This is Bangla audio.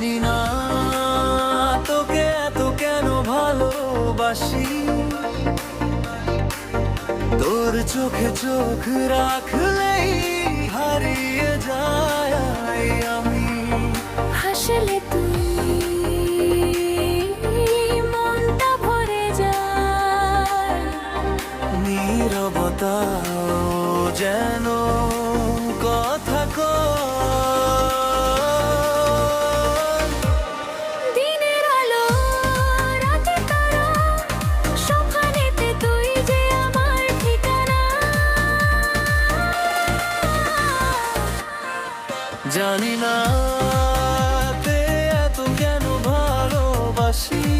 না তোকে এত কেন ভালোবাসি। তোর চোখে চোখ রাখলেই হারিয়ে যায় আমি। হাসলে তুই মনটা ভরে যায়। নীরবতাও যেন জানি না তে এত কেন ভালোবাসি?